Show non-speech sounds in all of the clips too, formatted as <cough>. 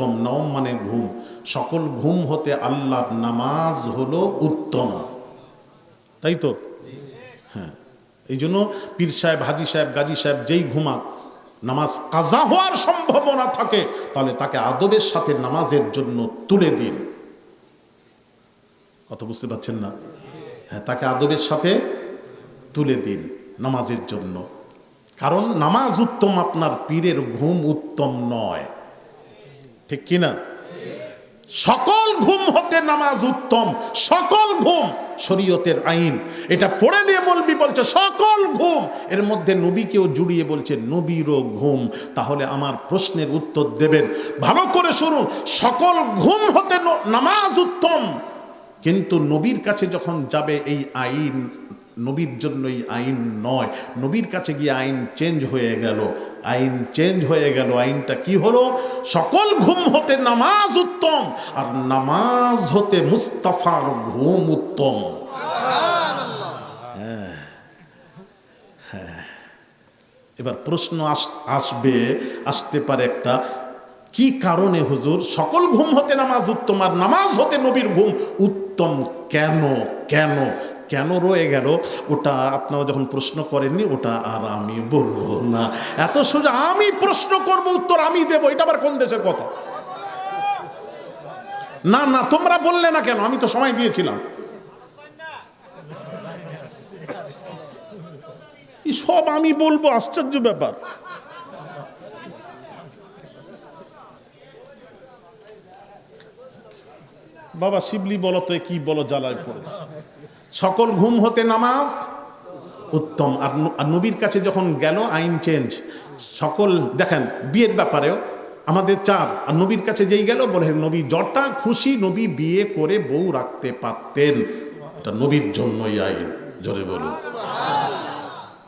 উত্তম, নওম মানে ঘুম। সকল ঘুম হতে আল্লাহর নামাজ হলো উত্তম। তাই তো? হ্যাঁ। এই জন্য পীর সাহেব, হাজি সাহেব, গাজী সাহেব যেই ঘুমাক, নামাজ কাজা হওয়ার সম্ভাবনা থাকে, তাহলে তাকে আদবের সাথে নামাজের জন্য তুলে দিন। কথা বুঝতে পারছেন না? হ্যাঁ তাকে আদবের সাথে তুলে দিন নামাজের জন্য। কারণ নামাজ উত্তম আপনার পীরের ঘুম উত্তম নয়। ঠিক কিনা? সকল ঘুম হতে নামাজ উত্তম, সকল ঘুম শরীয়তের আইন। এটা পড়ে নিয়ে বলবি বলছে, সকল ঘুম। এর মধ্যে নবীকেও জুড়িয়ে বলছে, নবীরও ঘুম। তাহলে আমার প্রশ্নের উত্তর দেবেন। ভালো করে শুনুন, সকল ঘুম হতে নামাজ উত্তম। কিন্তু নবীর কাছে যখন যাবে এই আইন, নবীর জন্য এই আইন নয়, নবীর কাছে গিয়ে আইন চেঞ্জ হয়ে গেল। আইন চেঞ্জ হয়ে গেল, আইনটা কি হলো সকল ঘুম হতে নামাজ উত্তম, আর নামাজ হতে মুস্তাফার ঘুম উত্তম হ্যাঁ। হ্যাঁ। এবার প্রশ্ন আস- আসবে, আসতে পারে একটা, কি কারণে হুজুর সকল ঘুম হতে নামাজ উত্তম আর নামাজ হতে নবীর ঘুম উত্তম কেন কেন কেন রয়ে গেল, ওটা আপনারা যখন প্রশ্ন করেননি, ওটা আর আমি বলব না। এত সোজা আমি প্রশ্ন করব, উত্তর আমি দেব, এটা আবার কোন দেশের কথা? না না, তোমরা বললে না কেন? আমি তো সময় দিয়েছিলাম। সব আমি বলব, আশ্চর্য ব্যাপার। বাবা, শিবলি বলো তো কি বলো, জ্বালায় পড়ে সকল ঘুম হতে নামাজ উত্তম। আর নবীর কাছে যখন গেল, আইন চেঞ্জ সকল, দেখেন, বিয়ের ব্যাপারেও আমাদের চার, আর নবীর কাছে যেই গেল, বলে নবী, যটা খুশি নবী বিয়ে করে বউ রাখতে পারতেন। এটা নবীর জন্যই আইন, জোরে বলুন।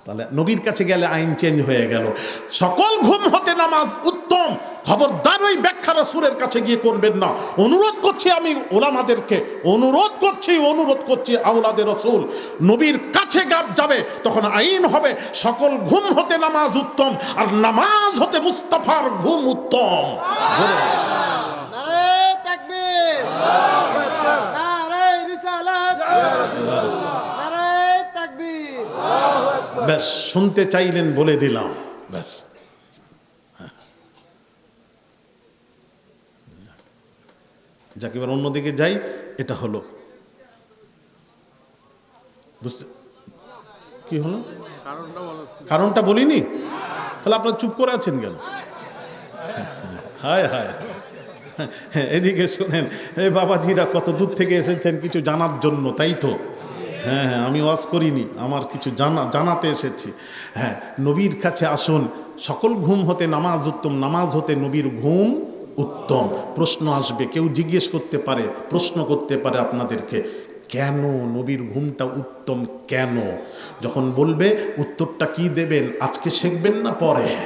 তাহলে নবীর কাছে গেলে আইন চেঞ্জ হয়ে গেল। সকল ঘুম হতে নামাজ উত্তম। খবরদার ওই ব্যাখ্যা রাসূলের কাছে গিয়ে করবেন না। অনুরোধ করছি আমি ওলামাদেরকে অনুরোধ করছি অনুরোধ করছি আউলাদের রসুল। নবীর কাছে গাব যাবে তখন আইন হবে সকল ঘুম হতে নামাজ উত্তম আর নামাজ হতে মুস্তাফার ঘুম উত্তম। ব্যাস শুনতে চাইলেন বলে দিলাম। ব্যাস। যাকে, এবার অন্যদিকে যাই, এটা হলো। বুঝতে কি হলো? কারণটা বলিনি? তাহলে আপনার চুপ করে আছেন কেন? হায় হায়। এদিকে শোনেন, এই বাবাজিরা কত দূর থেকে এসেছেন কিছু জানার জন্য, তাই তো? হ্যাঁ হ্যাঁ আমি ওয়াজ করিনি, আমার কিছু জানা, জানাতে এসেছি। হ্যাঁ নবীর কাছে আসুন, সকল ঘুম হতে নামাজ উত্তম, নামাজ হতে নবীর ঘুম উত্তম। প্রশ্ন আসবে কেউ জিজ্ঞেস করতে পারে প্রশ্ন করতে পারে আপনাদেরকে কেন নবীর ঘুমটা উত্তম কেন? যখন বলবে উত্তরটা কি দেবেন? আজকে শিখবেন না পরে?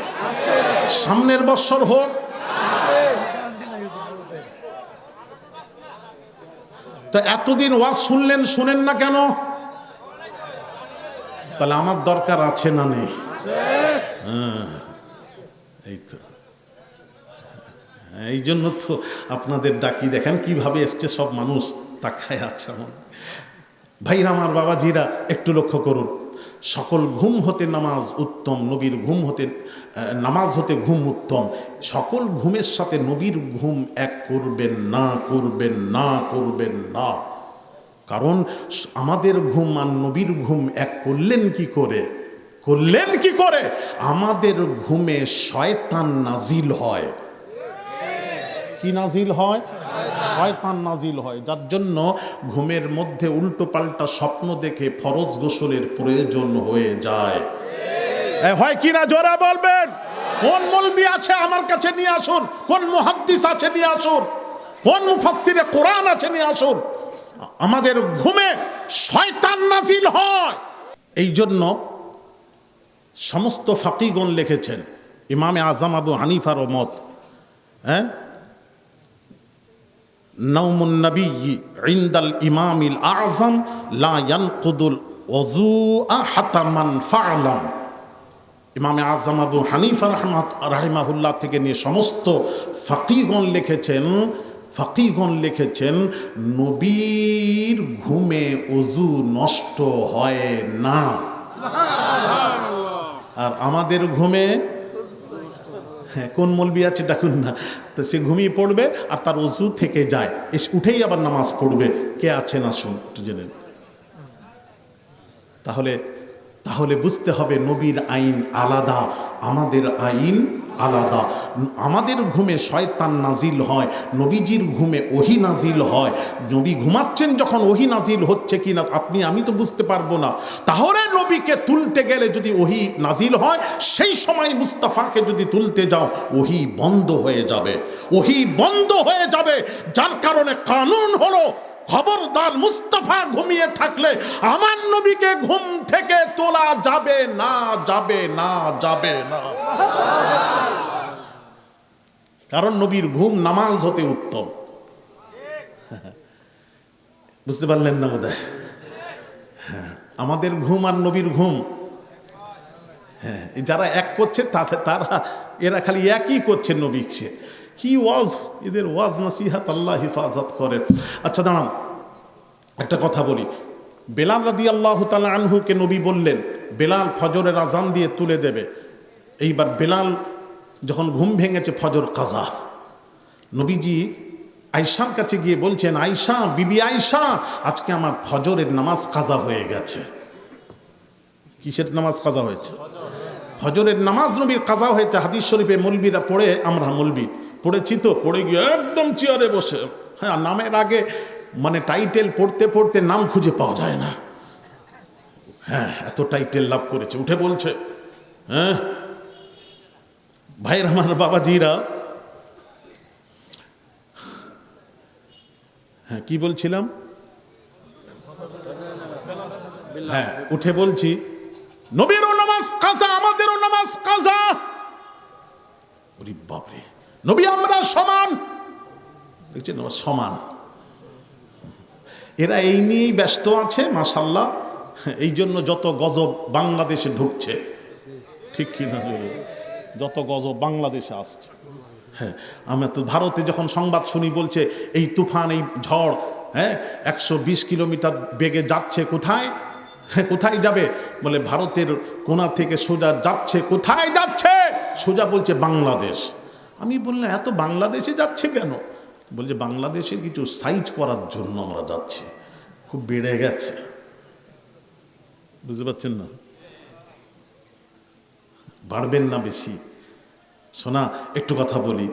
সামনের বৎসর হোক। তো এতদিন ওয়াজ শুনলেন শুনেন না কেন? তাহলে আমার দরকার আছে না নেই? হ্যাঁ, এই তো। এই জন্য তো আপনাদের ডাকি দেখেন কীভাবে এসছে সব মানুষ তাকায় আছে আমার। ভাইরা আমার বাবাজিরা, একটু লক্ষ্য করুন। সকল ঘুম হতে নামাজ উত্তম, নবীর ঘুম হতে নামাজ হতে ঘুম উত্তম। সকল ঘুমের সাথে নবীর ঘুম এক করবেন না করবেন না করবেন না। কারণ আমাদের ঘুম আর নবীর ঘুম এক করলেন কি করে? করলেন কি করে? আমাদের ঘুমে শয়তান নাজিল হয়। কি নাজিল হয়? শয়তান নাজিল হয়। যার জন্য ঘুমের মধ্যে উল্টো পাল্টা স্বপ্ন দেখে ফরজ গোসলের প্রয়োজন হয়ে যায়। হয় কি না জোরে বলবেন? কোন মলবি আছে আমার কাছে নিয়ে আসুন। কোন মুহাদ্দিস আছে নিয়ে আসুন। কোন মুফাসসিরে কোরআন আছে নিয়ে আসুন। আমাদের ঘুমে শয়তান নাজিল হয়। এই জন্য সমস্ত ফাকিগণ লিখেছেন। ইমামে আজম আবু হানিফার মত। হ্যাঁ? নৌমুন নবী ইন্দাল ইমামিল আজম লা ইয়ানকুদুল ওযু হাতামান ফাআলাম। ইমামে আজম আবু হানিফা রহমাত রাহিমাহুল্লাহ থেকে নিয়ে সমস্ত ফাকিগণ লিখেছেন ফাকিগণ লিখেছেন, নবীর ঘুমে অজু নষ্ট হয় না। আর আমাদের ঘুমে হ্যাঁ কোন মলবি আছে ডাকুন না। তো সে ঘুমিয়ে পড়বে আর তার অজু থেকে যায়। এস উঠেই আবার নামাজ পড়বে। কে আছে না শুন, একটু জেনে তাহলে তাহলে বুঝতে হবে নবীর আইন আলাদা, আমাদের আইন আলাদা। আমাদের ঘুমে শয়তান নাজিল হয়, নবীজির ঘুমে ওহি নাজিল হয়। নবী ঘুমাচ্ছেন যখন ওহি নাজিল হচ্ছে কি না আপনি, আমি তো বুঝতে পারব না। তাহলে নবীকে তুলতে গেলে যদি ওহি নাজিল হয়, সেই সময় মুস্তাফাকে যদি তুলতে যাও, ওহি বন্ধ হয়ে যাবে। ওহি বন্ধ হয়ে যাবে, যার কারণে কানুন হলো খবরদার মুস্তফা ঘুমিয়ে থাকলে আমার নবীকে ঘুম থেকে তোলা যাবে না যাবে না যাবে না। কারণ নবীর ঘুম নামাজ হতে উত্তম। বুঝতে পারলেন না হ্যাঁ, আমাদের ঘুম আর নবীর ঘুম। হ্যাঁ যারা এক করছে তাতে তারা এরা খালি একই করছে নবীকে কি ওয়াজ? এদের ওয়াজ নাসিহাত আল্লাহ হিফাজত করেন আচ্ছা দাঁড়ান একটা কথা বলি। বেলাল রাদি আল্লাহ তালা আনহুকে নবী বললেন, বেলাল ফজরের আজান দিয়ে তুলে দেবে। এইবার বেলাল যখন ঘুম ভেঙেছে, ফজর কাজা নবীজি আয়সার কাছে গিয়ে বলছেন আয়সা বিবি আয়সা আজকে আমার ফজরের নামাজ কাজা হয়ে গেছে। কিসের নামাজ কাজা হয়েছে? ফজরের নামাজ নবীর কাজা হয়েছে। হাদিস শরীফে মলবিরা পড়ে, আমরা মলবি। পড়েছি তো, পড়ে গিয়ে একদম চেয়ারে বসে। হ্যাঁ নামের আগে মানে টাইটেল পড়তে পড়তে নাম খুঁজে পাওয়া যায় না। হ্যাঁ এত টাইটেল লাভ করেছে, উঠে বলছে হ্যাঁ ভাইয়ের আমার বাবাজিরা হ্যাঁ কি বলছিলাম? হ্যাঁ উঠে বলছি, নবীরও নামাজ কাজা, আমাদেরও নামাজ কাজা। বাপরে। নবী, আমরা সমান। দেখছেন সমান। এরা এই নিয়েই ব্যস্ত আছে মাসাল্লাহ এই জন্য যত গজব বাংলাদেশে ঢুকছে, ঠিক কিনা যত গজব বাংলাদেশে আসছে। হ্যাঁ আমরা তো ভারতে যখন সংবাদ শুনি, বলছে, এই তুফান, এই ঝড় হ্যাঁ একশো বিশ কিলোমিটার বেগে যাচ্ছে কোথায়? হ্যাঁ কোথায় যাবে? বলে, ভারতের কোনা থেকে সোজা যাচ্ছে, কোথায় যাচ্ছে? সোজা বলছে, বাংলাদেশ। আমি বললাম, এত বাংলাদেশে যাচ্ছে কেন? বলছে বাংলাদেশের কিছু সাইজ করার জন্য আমরা যাচ্ছি। খুব বেড়ে গেছে। বুঝতে পারছেন না? বাড়বেন না বেশি। শোনা একটু কথা বলি।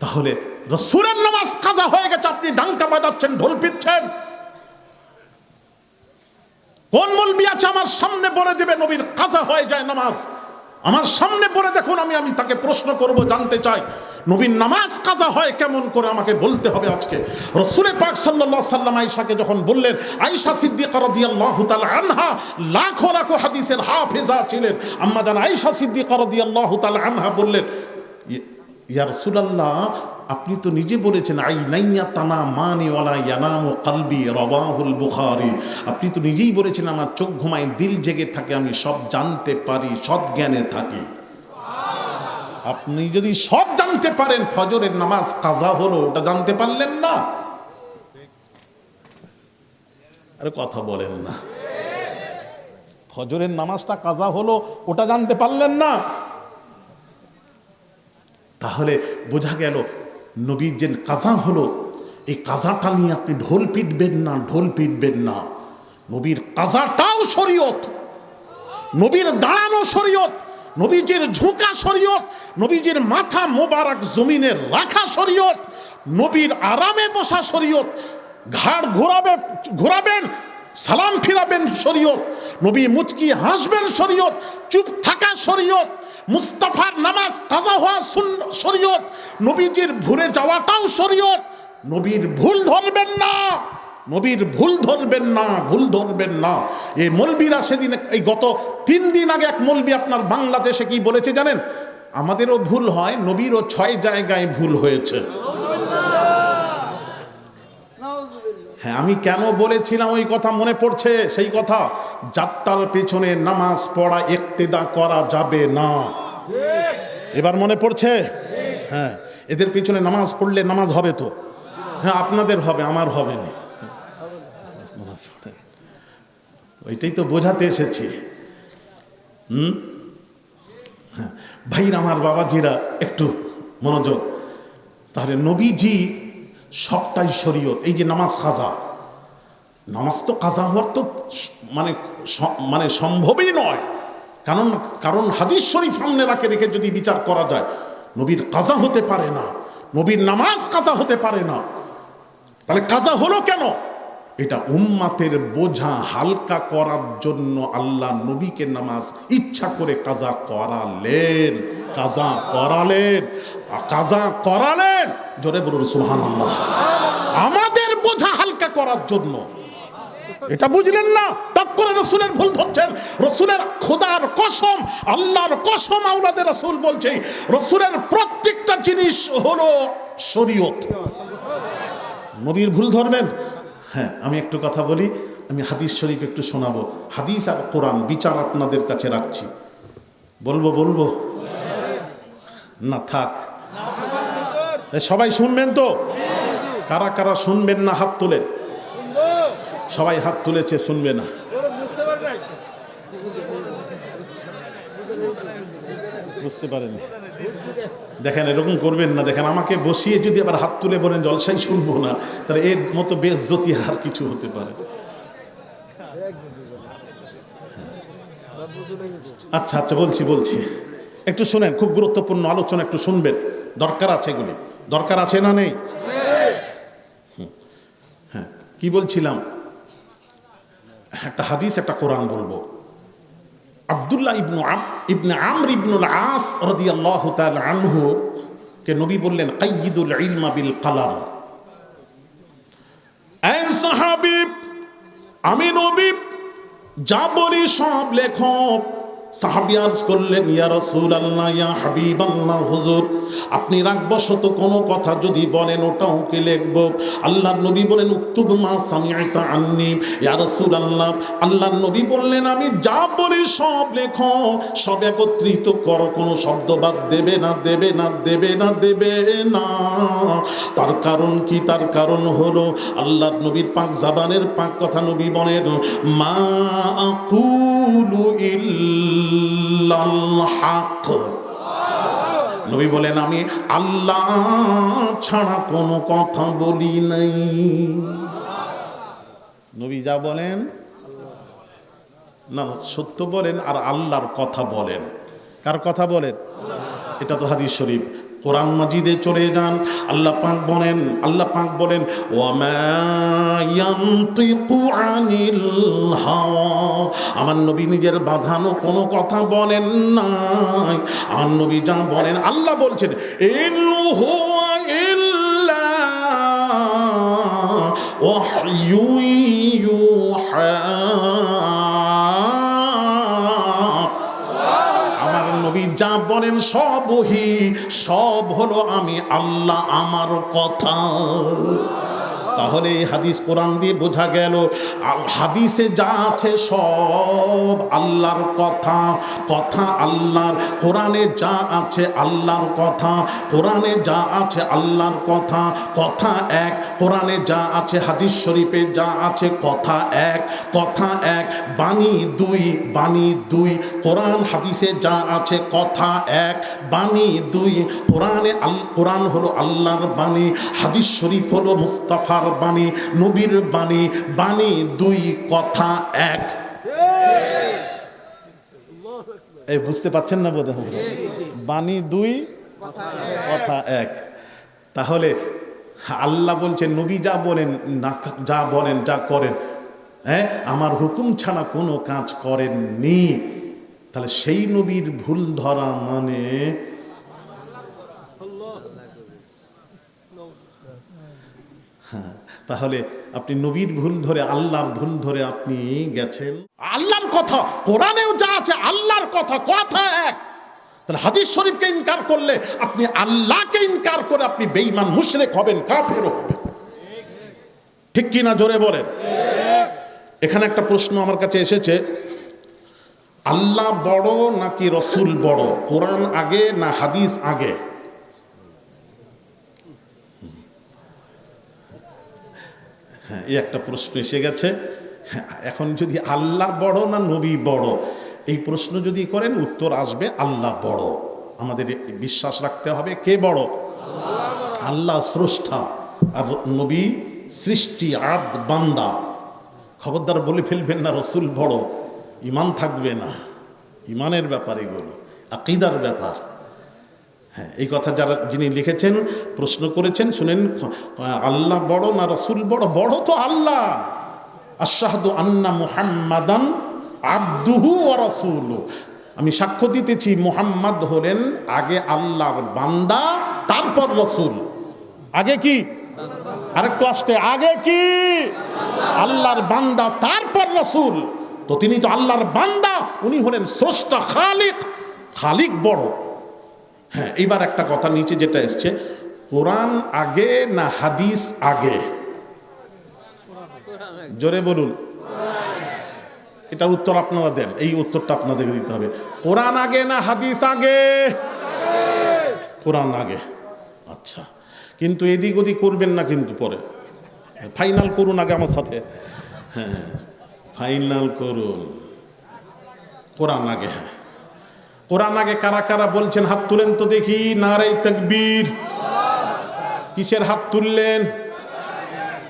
তাহলে রসুরের নামাজ কাজা হয়ে গেছে, আপনি ডাঙ্কা বাজাচ্ছেন, ঢোল পিটছেন। কোন মলবি আছে আমার সামনে বলে দেবে, নবীর কাজা হয়ে যায় নামাজ। আমার সামনে পড়ে দেখুন আমি আমি তাকে প্রশ্ন করব, জানতে চাই। নবীর নামাজ কাজা হয় কেমন করে আমাকে বলতে হবে আজকে? রসুরে পাক সাল্লাহ সাল্লাম আইসাকে যখন বললেন আইসা সিদ্দিকা আনহা লাখো লাখো হাদিসের হাফেজা ছিলেন। আম্মা জান আইসা সিদ্দিকা আনহা বললেন ইয়ার রাসূলুল্লাহ আপনি তো নিজে বলেছেন, আই নাইয়া তানা মানি ওয়ালা ইয়ানাম ও কালবি রবাহুল বুখারী। আপনি তো নিজেই বলেছেন, আমার চোখ ঘুমায়, দিল জেগে থাকে, আমি সব জানতে পারি, সৎ জ্ঞানে থাকি আপনি যদি সব জানতে পারেন, ফজরের নামাজ কাজা হলো, ওটা জানতে পারলেন না। আরে কথা বলেন না। ফজরের নামাজটা কাজা হলো, ওটা জানতে পারলেন না। তাহলে বোঝা গেল নবীর যে কাজা হলো, এই কাজাটা নিয়ে আপনি ঢোল পিটবেন না, ঢোল পিটবেন না। নবীর কাজাটাও শরীয়ত। নবীর দাঁড়ানো শরীয়ত। নবীজির ঝুঁকা শরীয়ত। নবীজির মাথা মোবারক জমিনে রাখা শরীয়ত। নবীর আরামে বসা শরীয়ত। ঘাড় ঘোরাবে, ঘোরাবেন, সালাম ফিরাবেন শরীয়ত। নবী মুচকি হাসবেন শরীয়ত। চুপ থাকা শরীয়ত। মুস্তাফার নামাজ কাজা হওয়া শরীয়ত। নবীজির ভুলে যাওয়াটাও শরীয়ত। নবীর ভুল ধরবেন না। নবীর ভুল ধরবেন না, ভুল ধরবেন না। এই মলবিরা সেদিন এই গত তিন দিন আগে এক মলবি আপনার বাংলাদেশে কি বলেছে জানেন? আমাদেরও ভুল হয়, নবীরও ছয় জায়গায় ভুল হয়েছে। হ্যাঁ আমি কেন বলেছিলাম ওই কথা মনে পড়ছে? সেই কথা, যাত্রার পেছনে নামাজ পড়া একতেদা করা যাবে না। এবার মনে পড়ছে? হ্যাঁ এদের পিছনে নামাজ পড়লে নামাজ হবে তো? হ্যাঁ আপনাদের হবে, আমার হবে না। ওইটাই তো বোঝাতে এসেছি। হুম? হ্যাঁ ভাইরা, আমার বাবাজিরা, একটু মনোযোগ। তাহলে নবীজি সবটাই শরীয়ত। এই যে নামাজ কাজা। নামাজ তো কাজা হওয়ার তো মানে মানে সম্ভবই নয়। কারণ কারণ হাদিস শরীফ সামনে রাখে রেখে যদি বিচার করা যায়, নবীর কাজা হতে পারে না, নবীর নামাজ কাজা হতে পারে না। তাহলে কাজা হলো কেন? এটা উম্মাতের বোঝা হালকা করার জন্য আল্লাহ নবীকে নামাজ ইচ্ছা করে কাজা করালেন কাজা করালেন কাজা করালেন। জোরে বলুন সুহান আল্লাহ আমাদের বোঝা হালকা করার জন্য। এটা বুঝলেন না? টপ করে রসুলের ভুল ধরছেন। রসুলের খোদার কসম, আল্লাহর কসম আউলাদের রসুল বলছে, রসুলের প্রত্যেকটা জিনিস হলো শরীয়ত। নবীর ভুল ধরবেন? হ্যাঁ আমি একটু কথা বলি, আমি হাদিস শরীফ একটু শোনাবো। হাদিস আর কোরআন বিচার আপনাদের কাছে রাখছি। বলব বলব? না, থাক। সবাই শুনবেন তো? কারা কারা শুনবেন না হাত তোলেন? সবাই হাত তুলেছে, শুনবে না। বুঝতে পারেন। দেখেন, এরকম করবেন না। দেখেন, আমাকে বসিয়ে যদি আবার হাত তুলে বলেন, জলসাই শুনব না, তাহলে এর মতো বেশ জ্যোতি আর কিছু হতে পারে। আচ্ছা আচ্ছা বলছি বলছি। একটু শুনেন, খুব গুরুত্বপূর্ণ আলোচনা, একটু শুনবেন। দরকার আছে এগুলি। দরকার আছে না নেই? হ্যাঁ কি বলছিলাম? একটা হাদিস, একটা কোরআন বলব। আব্দুল্লাহ ইবনু আম ইবনে আমর ইবনুল আস রাদিয়াল্লাহু তাআলা আনহু কে নবী বললেন, কাইয়িদুল ইলমা বিল কালাম। এই সাহাবী, আমি নবী, যা বলি সব লেখক। সাহাবী আরজ করলেন, ইয়া রাসূলুল্লাহ, ইয়া হাবিবাল্লাহ, হুজুর। আপনি রাগবশত কোনো কথা যদি বলেন, ওটাও কি লিখব? আল্লাহর নবী বলেন, উক্তুব মা সামিআতা আন্নি। ইয়া রাসূলুল্লাহ, আল্লাহর নবী বললেন, আমি যা বলি সব লেখো, সব একত্রিত করো, কোনো শব্দ বাদ দেবে না দেবে না দেবে না দেবে না। তার কারণ কি? তার কারণ হলো, আল্লাহর নবীর পাক জাবানের পাক কথা নবী বলেন, মা আকুলু ইল্লাল হক। নবী বলেন আমি আল্লাহ ছাড়া কোনো কথা বলি নাই। নবী যা বলেন না না, সত্য বলেন আর আল্লাহর কথা বলেন। কার কথা বলেন? এটা তো হাদিস শরীফ। কোরআন মাজিদে চলে যান। আল্লাহ পাক বলেন, আল্লাহ পাক বলেন আমার নবী নিজের বাঁধানো কোনো কথা বলেন নাই। আমার নবী যা বলেন, আল্লাহ বলছেন ইল্লা যা বলেন সব ওহি সব হলো আমি আল্লাহ আমার কথা। তাহলে এই হাদিস কোরআন দিয়ে বোঝা গেল হাদিসে যা আছে সব আল্লাহর কথা কথা আল্লাহর, কোরআনে যা আছে আল্লাহর কথা, কোরআনে যা আছে আল্লাহর কথা কথা এক, কোরআনে যা আছে হাদিস শরীফে যা আছে কথা এক কথা এক, বাণী দুই বাণী দুই, কোরআন হাদিসে যা আছে কথা এক, বাণী দুই, কোরআনে আল, কোরআন হলো আল্লাহর বাণী, হাদিস শরীফ হলো মুস্তাফার বাণী, নবীর বাণী বাণী দুই কথা এক। এই বুঝতে পাচ্ছেন না বোধ বাণী দুই কথা এক। তাহলে আল্লাহ বলছেন, নবী যা বলেন, না যা বলেন, যা করেন হ্যাঁ আমার হুকুম ছাড়া কোনো কাজ করেননি। তাহলে সেই নবীর ভুল ধরা মানে তাহলে আপনি নবীর ভুল ধরে, আল্লাহর ভুল ধরে আপনি গেছেন। আল্লাহর কথা, কোরআনেও যা আছে, আল্লাহর কথা কথা এক। তাহলে হাদিস শরীফকে ইনকার করলে আপনি আল্লাহকে ইনকার করে আপনি বেঈমান, মুশরিক হবেন, কাফের হবেন। ঠিক কি না জোরে বলেন? এখানে একটা প্রশ্ন আমার কাছে এসেছে। আল্লাহ বড় নাকি রসুল বড়? কোরআন আগে না হাদিস আগে? হ্যাঁ এই একটা প্রশ্ন এসে গেছে। হ্যাঁ, এখন যদি আল্লাহ বড় না নবী বড়? এই প্রশ্ন যদি করেন উত্তর আসবে আল্লাহ বড়। আমাদের বিশ্বাস রাখতে হবে কে বড়? আল্লাহ স্রষ্টা। আর নবী সৃষ্টি আদ বান্দা। খবরদার বলে ফেলবেন না রসুল বড়। ইমান থাকবে না। ইমানের ব্যাপার এগুলো আকিদার ব্যাপার। হ্যাঁ এই কথা যারা যিনি লিখেছেন, প্রশ্ন করেছেন, শুনেন, আল্লাহ বড় না রসুল বড়? বড় তো আল্লাহ। আশাহাদু আন্না মুহাম্মাদান আব্দুহু রসুল। আমি সাক্ষ্য দিতেছি, মুহাম্মদ হলেন আগে আল্লাহর বান্দা, তারপর রসুল। আগে কি? আরেকটু আসতে, আগে কি? আল্লাহর বান্দা, তারপর রসুল। তো তিনি তো আল্লাহর বান্দা, উনি হলেন স্রষ্টা খালিক। খালিক বড়। হ্যাঁ এইবার একটা কথা নিচে যেটা এসছে, কোরআন আগে না হাদিস আগে? জোরে বলুন। এটা উত্তর আপনারা দেন এই উত্তরটা আপনাদেরকে দিতে হবে। কোরআন আগে না হাদিস আগে? কোরআন আগে। আচ্ছা কিন্তু এদিক ওদিক করবেন না কিন্তু পরে। ফাইনাল করুন আগে আমার সাথে। হ্যাঁ ফাইনাল করুন। কোরআন আগে হ্যাঁ। কোরআন আগে কারা কারা বলছেন হাত তুলেন তো দেখি নারাই তকবীর। কিসের হাত তুললেন?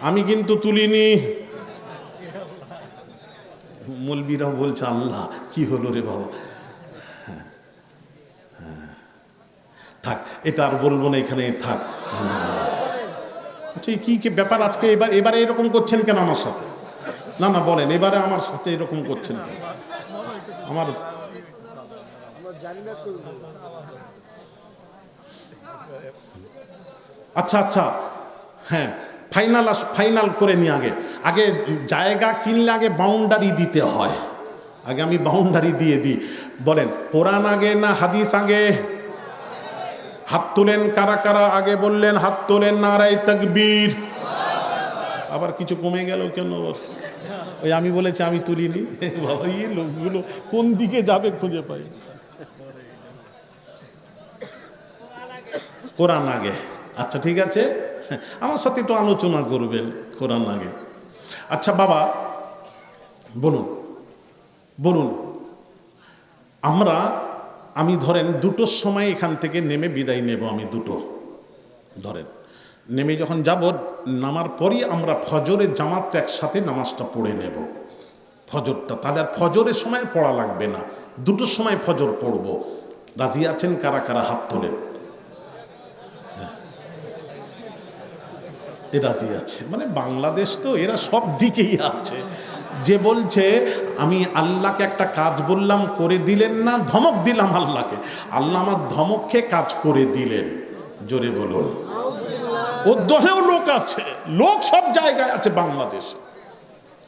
আমি কিন্তু তুলিনি। মলবিরা বলছে আল্লাহ কি হলো রে বাবা। থাক এটা আর বলব না এখানে থাক। আচ্ছা কি কি ব্যাপার আজকে? এবার এবারে এরকম করছেন কেন আমার সাথে? না না বলেন এবারে আমার সাথে এরকম করছেন কেন? আমার আচ্ছা আচ্ছা। হ্যাঁ ফাইনাল ফাইনাল করে নি আগে। আগে জায়গা কিনলে আগে বাউন্ডারি দিতে হয়। আগে আমি বাউন্ডারি দিয়ে দিই। বলেন, কোরআন আগে না হাদিস আগে? হাত তোলেন কারা কারা? আগে বললেন, হাত তোলেন নারাই তকবীর। আবার কিছু কমে গেল কেন? ওই আমি বলেছি, আমি তুলিনি। <laughs> বাবা, এই লোকগুলো কোন দিকে যাবে খুঁজে পাই? কোরআন আগে। আচ্ছা ঠিক আছে? আমার সাথে একটু আলোচনা করবেন কোরআন আগে। আচ্ছা বাবা, বলুন বলুন। আমরা, আমি ধরেন দুটোর সময় এখান থেকে নেমে বিদায় নেব আমি দুটো। ধরেন, নেমে যখন যাব, নামার পরই আমরা ফজরের জামাতটা একসাথে নামাজটা পড়ে নেব। ফজরটা আর ফজরের সময় পড়া লাগবে না। দুটোর সময় ফজর পড়ব। রাজি আছেন কারা কারা হাত তোলেন? রাজি আছে। মানে বাংলাদেশ তো এরা সব দিকেই আছে। যে বলছে, আমি আল্লাহকে একটা কাজ বললাম, করে দিলেন না, ধমক দিলাম আল্লাহকে। আল্লাহ আমার ধমক খেয়ে কাজ করে দিলেন। জোরে বলুন। দহেও লোক আছে। লোক সব জায়গায় আছে বাংলাদেশে।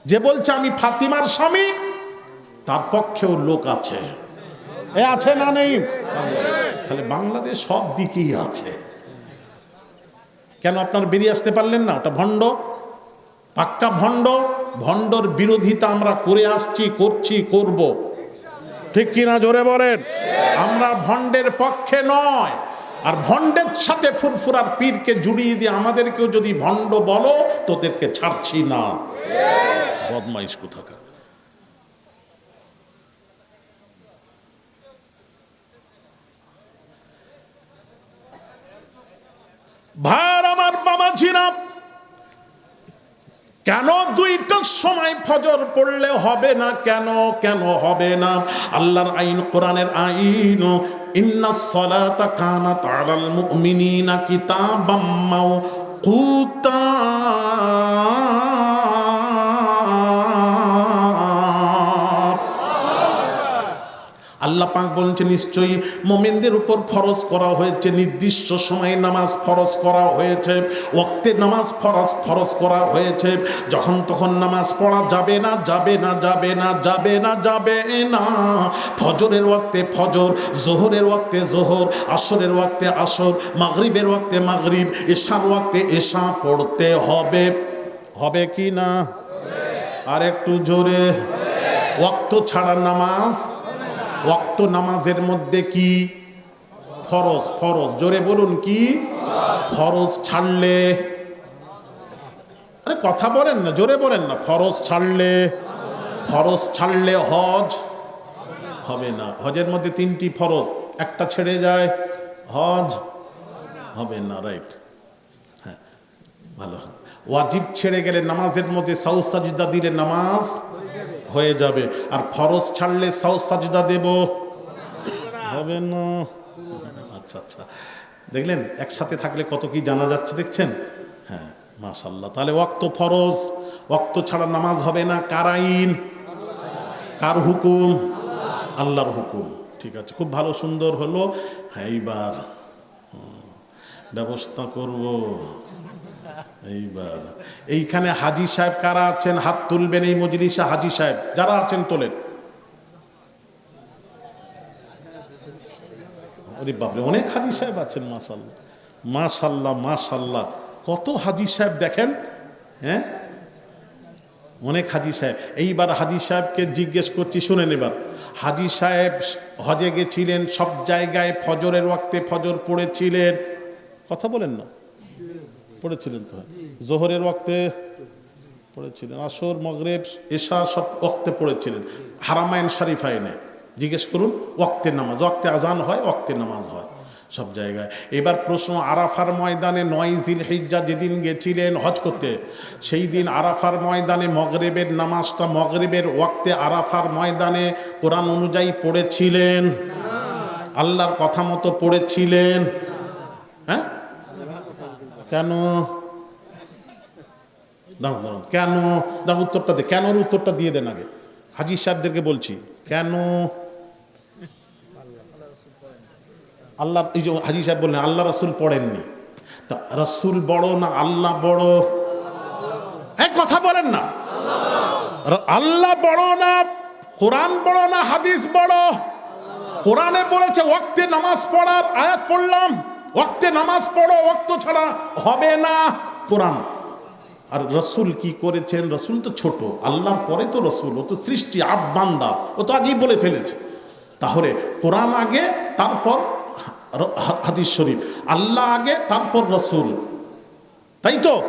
যে বলছে, আমি ফাতিমার স্বামী, তার পক্ষেও লোক আছে। এ আছে না নেই? তাহলে বাংলাদেশ সব দিকেই আছে। কেন আপনার বেরিয়ে আসতে পারলেন না? ওটা ভণ্ড, পাক্কা ভণ্ড, ভণ্ডর বিরোধিতা আমরা করে আসছি, করছি, করব। ঠিক কিনা জোরে বলেন? আমরা ভণ্ডের পক্ষে নয়। আর ভণ্ডের সাথে ফুরফুরার পীরকে জুড়িয়ে দিয়ে আমাদেরকেও যদি ভণ্ড বলো, তোদেরকে ছাড়ছি না। বদমাইশ কোথাকার? ভার আমার বাবা ছিলাম কেন দুইটার সময় ফজর পড়লে হবে না? কেন কেন হবে না? আল্লাহর আইন, কোরআনের আইন, ইন্না সলাতা কানাত আলাল মুমিনিনা কিতাবাম আল্লাহ পাক বলছে নিশ্চয়ই মোমেনদের উপর ফরজ করা হয়েছে, নির্দিষ্ট সময়ে নামাজ ফরজ করা হয়েছে ওক্তে নামাজ ফরজ ফরজ করা হয়েছে। যখন তখন নামাজ পড়া যাবে না যাবে না যাবে না যাবে না যাবে না। ফজরের ওয়াক্তে ফজর, জোহরের ওয়াক্তে জোহর, আসরের ওয়াক্তে আসর, মাগরিবের ওয়াক্তে মাগরিব এশার ওয়াক্তে এশা পড়তে হবে। হবে কি না? আর একটু জোরে। ওয়াক্ত ছাড়া নামাজ ওয়াক্ত নামাজের মধ্যে কি? ফরজ ফরজ। জোরে বলুন কি? ফরজ ছাড়লে। আরে কথা বলেন না, জোরে বলেন না। ফরজ ছাড়লে ফরজ ছাড়লে হজ হবে না। হজের মধ্যে তিনটি ফরজ। একটা ছেড়ে যায়, হজ হবে না, রাইট। হ্যাঁ ভালো। ওয়াজিব ছেড়ে গেলে নামাজের মধ্যে সাউ সাজদা দিলে নামাজ হয়ে যাবে। আর ফরজ ছাড়লে সাউ সাজদা দেব। হবে না। আচ্ছা আচ্ছা। দেখলেন, একসাথে থাকলে কত কি জানা যাচ্ছে, দেখছেন? হ্যাঁ মাশাল্লাহ তাহলে ওক্ত ফরজ ওক্ত ছাড়া নামাজ হবে না। কার আইন? কার হুকুম? আল্লাহর হুকুম। ঠিক আছে, খুব ভালো, সুন্দর হলো। হ্যাঁ এইবার। ব্যবস্থা করব। এইবার। এইখানে হাজি সাহেব কারা আছেন? হাত তুলবেন এই মজলিসে হাজি সাহেব। যারা আছেন তোলেন। বাপরে, অনেক হাজি সাহেব আছেন মাশাল্লাহ মাশাল্লাহ মাশাল্লাহ কত হাজি সাহেব দেখেন? হ্যাঁ? অনেক হাজি সাহেব। এইবার হাজি সাহেবকে জিজ্ঞেস করছি, শুনেন এবার। হাজি সাহেব হজে গেছিলেন, সব জায়গায় ফজরের ওয়াক্তে ফজর পড়েছিলেন। কথা বলেন না। পড়েছিলেন তো? জোহরের ওয়াক্তে পড়েছিলেন, আসর, মগরেব, এশা সব ওক্তে পড়েছিলেন। হারামায়ন শরীফায় নেই জিজ্ঞেস করুন ওক্তের নামাজ ওক্তে আজান হয় ওক্তের নামাজ হয় সব জায়গায়। এবার প্রশ্ন, আরাফার ময়দানে নয় জিল হিজ্জা যেদিন গেছিলেন হজ করতে, সেই দিন আরাফার ময়দানে মগরেবের নামাজটা মগরেবের ওয়াক্তে আরাফার ময়দানে কোরআন অনুযায়ী পড়েছিলেন? আল্লাহর কথা মতো পড়েছিলেন? হ্যাঁ? কেন? দাঁড়ান দাঁড়ান কেন? দাঁড়ান উত্তরটা দে। কেনর উত্তরটা দিয়ে দেন আগে। হাজির সাহেবদেরকে বলছি। কেন? আল্লাহ, এই যে হাজি সাহেব বললেন, আল্লাহ রাসুল পড়েননি। তা রাসুল বড় না আল্লাহ বড়? এক কথা বলেন না। আল্লাহ বড় না, কোরআন বড় না, হাদিস বড়? কোরআনে বলেছে, ওয়াক্তে নামাজ পড়ার আয়াত পড়লাম। ওয়াক্তে নামাজ পড়ো, ওয়াক্ত ছাড়া হবে না। কোরআন। আর রসুল কি করেছেন? রসুল তো ছোট। আল্লাহর পরে তো রসুল। ও তো সৃষ্টি আব্বান্দা ও তো আগেই বলে ফেলেছে। তাহলে কোরআন আগে, তারপর হাদিস শরীফ। আল্লাহ আগে, তারপর রসুল। তাই তো?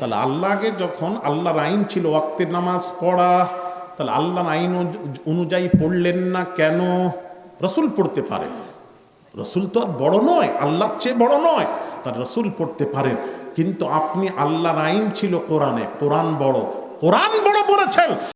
তাহলে আল্লাহ আগে যখন আল্লাহর আইন ছিল ওয়াক্তের নামাজ পড়া, তাহলে আল্লাহর আইন অনু- অনুযায়ী পড়লেন না কেন? রসুল পড়তে পারে। রসুল তো আর বড় নয়, আল্লাহর চেয়ে বড় নয়। তার রসুল পড়তে পারেন। কিন্তু আপনি আল্লাহর আইন ছিল কোরআনে। কোরআন বড়। কোরআন বড় বলেছেন।